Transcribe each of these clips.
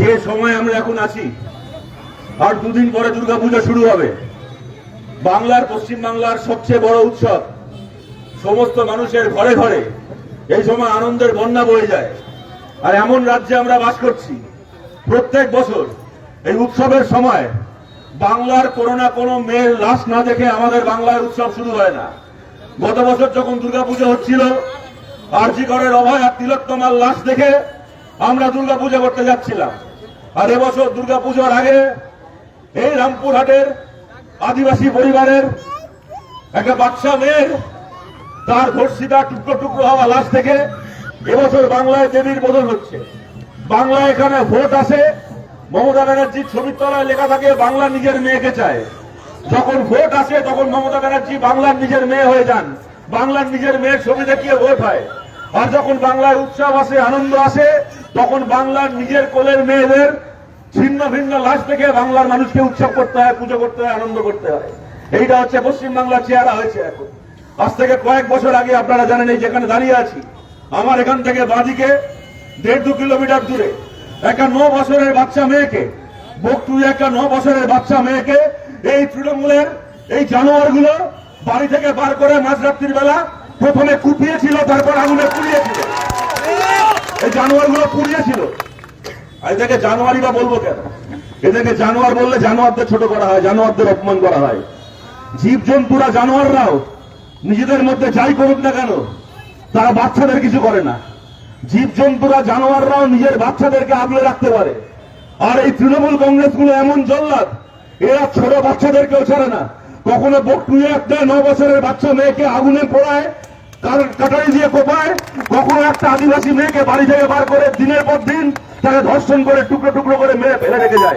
যে সময় আমরা এখন আছি, আর দুদিন পরে দুর্গাপূজা শুরু হবে। বাংলার পশ্চিম বাংলার সবচেয়ে বড় উৎসব, সমস্ত মানুষের ঘরে ঘরে এই সময় আনন্দের বন্যা বয়ে যায়। আর এমন রাজ্যে আমরা বাস করছি, প্রত্যেক বছর এই উৎসবের সময় বাংলার কোনো না কোনো মেয়ের লাশ না দেখে আমাদের বাংলার উৎসব শুরু হয় না। গত বছর যখন দুর্গাপুজো হচ্ছিল, আরজি করের অভয় আর তিলোত্তমার লাশ দেখে আমরা দুর্গাপূজা করতে যাচ্ছিলাম। আর এবছর দুর্গাপুজোর আগে এই রামপুরহাটের আদিবাসী পরিবারের একটা বাচ্চা মেয়ের তার ধর্ষিতা টুকরো টুকরো হওয়া লাশ থেকে এবছর বাংলায় দেবীর বদল হচ্ছে। বাংলা এখানে ভোট আসে, মমতা ব্যানার্জির ছবির তলায় লেখা থাকে, বাংলা নিজের মেয়েকে চায়। যখন ভোট আসে, তখন মমতা ব্যানার্জি বাংলার নিজের মেয়ে হয়ে যান। বাংলার নিজের মেয়ের ছবি দেখিয়ে ভোট হয়। আর যখন বাংলায় উৎসব আসে, আনন্দ আসে তখন বাংলার নিজের কোলের মেয়েদের ছিন্ন ভিন্ন লাশ থেকে বাংলার মানুষকে উৎসব করতে হয়, পুজো করতে হয়, আনন্দ করতে হয়। এইটা হচ্ছে পশ্চিম বাংলার চেহারা হয়েছে এখন। আজ থেকে কয়েক বছর আগে আপনারা জানেন, এই যেখানে দাঁড়িয়ে আছি, আমার এখান থেকে বাঁদিকে দেড় দু কিলোমিটার দূরে। একটা ন বছরের বাচ্চা মেয়েকে বকটুই একটা ন বছরের বাচ্চা মেয়েকে এই তৃণমূলের এই জানোয়ারগুলো বাড়ি থেকে বার করে মাঝরাত্রির বেলা প্রথমে কুপিয়েছিল, তারপর আগুনে পুড়িয়েছিল। এই জানোয়ারগুলো পুড়িয়েছিল এদেরকে জানোয়ারি বা বলব কেন? এদেরকে জানোয়ার বললে জানোয়ারদের ছোট করা হয়, জানোয়ারদের অপমান করা হয়। জীবজন্তুরা জানোয়াররাও নিজেদের মধ্যে যাই করুক না কেন, তারা বাচ্চাদের কিছু করে না। জীব জন্তুরা জানোয়াররাও নিজের বাচ্চাদেরকে আগলে রাখতে পারে। আর এই তৃণমূল কংগ্রেসগুলো এমন জল্লাদ, এরা ছোট বাচ্চাদেরকেও ছাড়ে না। কখনো বকটুয়ে একটা ন বছরের বাচ্চা মেয়েকে আগুনে পোড়ায় কার- কাটারি দিয়ে কোপায়। কখনো একটা আদিবাসী মেয়েকে বাড়ি থেকে বার করে দিনের পর দিন তাকে ধর্ষণ করে টুকরো টুকরো করে মেরে ফেলে রেখে যায়।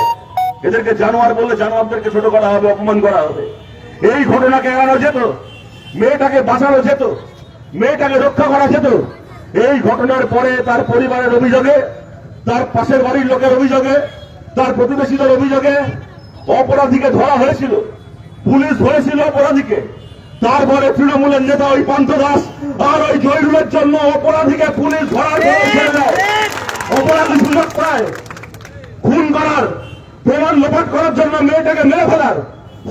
এদেরকে জানোয়ার বললে জানোয়ারদেরকে ছোট করা হবে, অপমান করা হবে। এই ঘটনাকে এড়ানো যেত, মেয়েটাকে বাঁচানো যেত, মেয়েটাকে রক্ষা করা যেত। এই ঘটনার পরে তার পরিবারের অভিযোগে, তার পাশের বাড়ির লোকের অভিযোগে, তার প্রতিবেশীদের অভিযোগে অপরাধীকে ধরা হয়েছিল। পুলিশ ধরেছিল অপরাধীকে। তারপরে তৃণমূলের নেতা ওই পান্থদাস আর ওই জয়রুলের জন্য অপরাধীকে পুলিশ ধরার অপরাধী সুযোগ পায়। খুন করার প্রমাণ লোপাট করার জন্য মেয়েটাকে মেরে ফেলার।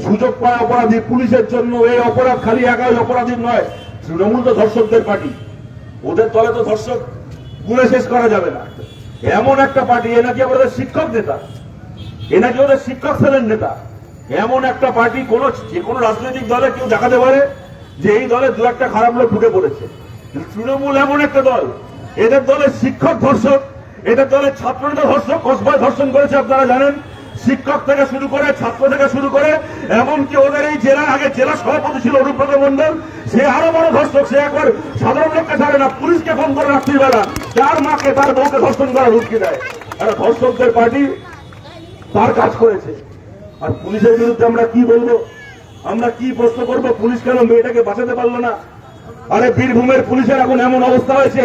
সুযোগ পায় অপরাধী পুলিশের জন্য। এই অপরাধ খালি একাই অপরাধী নয় তৃণমূল তো ধর্ষকদের পার্টি। ওদের তলে তো ধর্ষক গুণে শেষ করা যাবে না। এমন একটা পার্টি এ নাকি আমাদের শিক্ষক নেতা। এ নাকি ওদের শিক্ষক সেলের নেতা। এমন একটা পার্টি কোন, যে কোনো রাজনৈতিক দলে কেউ দেখাতে পারে যে এই দলে দু একটা খারাপ লোক ঢুকে পড়েছে। তৃণমূল এমন একটা দল, এদের দলে শিক্ষক, ধর্ষক, এদের দলের ছাত্রনেতা, ধর্ষক, কসবায় ধর্ষণ করেছে আপনারা জানেন। শিক্ষক থেকে শুরু করে, ছাত্র থেকে শুরু করে, এমনকি ওদের এই জেলার আগে জেলা সভাপতি ছিল অনুব্রত মন্ডল সে আরও বড় ধর্ষক, সে একবার সাধারণ লোককে ছাড়ে না, পুলিশকে ফোন করে রাত্রিবেলা, তার মাকে, তার বউকে ধর্ষণ করার হুমকি দেয়। একটা ধর্ষকদের পার্টি, তার কাজ করেছে। আর পুলিশের বিরুদ্ধে আমরা কি বলব? আমরা কি প্রশ্ন করব? পুলিশ কেন মেয়েটাকে বাঁচাতে পারল না? আরে বীরভূমের পুলিশের এখন এমন অবস্থা হয়েছে,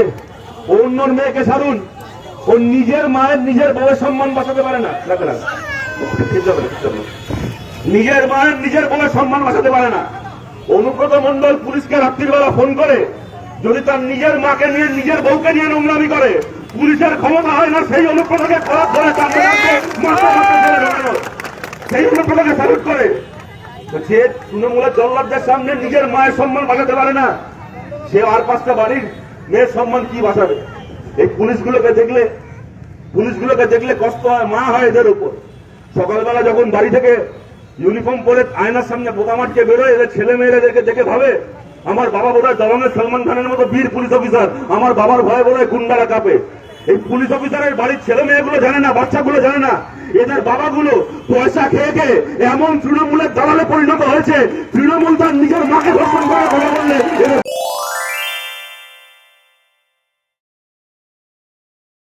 অন্যর মেয়েকে ছাড়ুন। ও নিজের মায়ের নিজের বউয়ের সম্মান বাঁচাতে পারে না। নিজের মায়ের নিজের বউয়ের সম্মান বাঁচাতে পারে না। অনুব্রত মন্ডল পুলিশকে রাত্রিবেলা ফোন করে, যদি তার নিজের মাকে নিয়ে, নিজের বউকে নিয়ে নোংরামি করে, পুলিশের ক্ষমতা হয় না, সেই অনুব্রতকে খারাপ ধরে তার মেয়েকে মাথা মাথা ধরে ঢোকানো। সেই অনুব্রতকে স্যালুট করে যে তৃণমূলের জল্লাদদের সামনে নিজের মায়ের সম্মান বাঁচাতে পারে না। সে আর পাঁচটা বাড়ির মেয়ের সম্মান কি বাঁচাবে? এই পুলিশগুলোকে দেখলে পুলিশগুলোকে দেখলে কষ্ট হয়, মা হয় এদের উপর। সকালবেলা যখন বাড়ি থেকে ইউনিফর্ম পরে আয়নার সামনে বোতাম আটকে বেরোয়, এদের ছেলে মেয়েরা এদেরকে দেখে ভাবে, আমার বাবা বোধহয় দরঙ্গের সলমান খানের মতো বীর পুলিশ অফিসার, আমার বাবার ভয়ে বোধহয় গুন্ডারা কাঁপে। এই পুলিশ অফিসারের বাড়ির ছেলে মেয়েগুলো জানে না, বাচ্চাগুলো জানে না। এদের বাবাগুলো পয়সা খেয়ে খেয়ে এমন তৃণমূলের দালালে পরিণত হয়েছে, তৃণমূল তার নিজের মাকে ধর্ষণ করে কথা বললে